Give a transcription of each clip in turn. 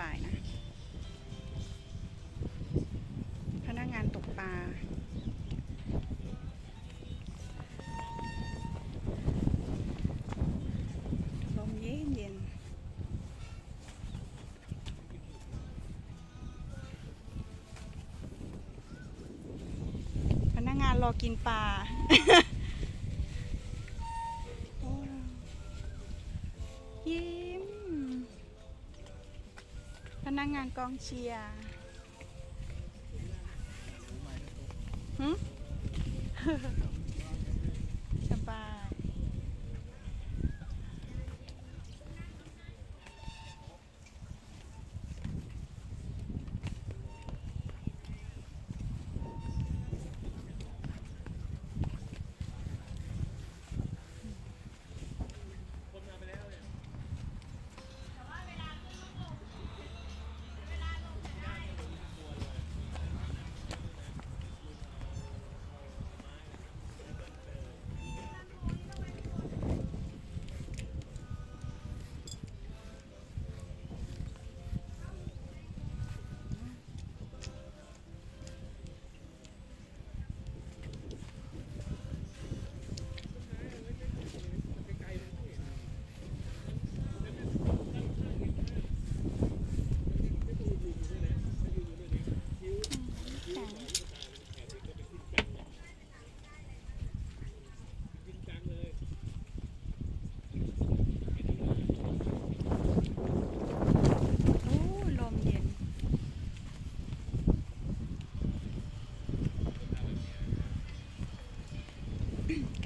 บ่ายๆนะ พนักงานตกปลาลมเย็นเย็นพนักงานรอกินปลา นักงานกองเชียร์หึ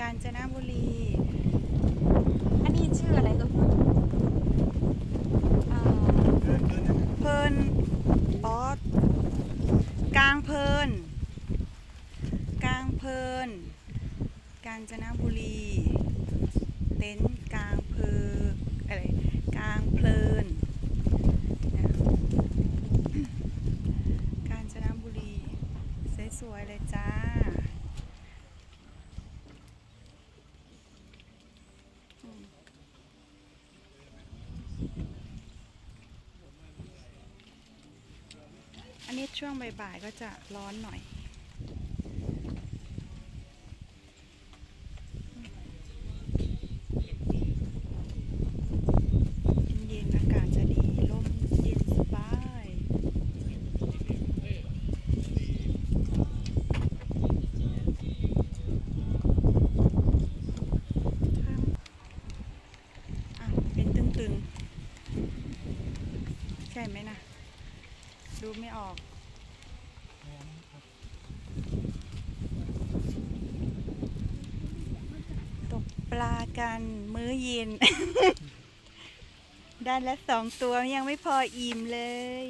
กาญจนบุรี อันนี้ชื่ออะไรก็คือเพลินอ๋อกลางเพลิน กลางเพลิน กาญจนบุรี เต็นท์กลางเพลินอะไร กลางเพลินนกาญจนบุรี สวยๆเลยจ้า อันนี้ ช่วงบ่ายๆก็จะร้อนหน่อย เย็นๆอากาศจะดีลมเย็นสบาย อะ เป็นตึงๆ ใช่ไหมนะ ดูไม่ออก ตกปลา กันมื้อเย็น ได้ละสองตัวยังไม่พออิ่มเลย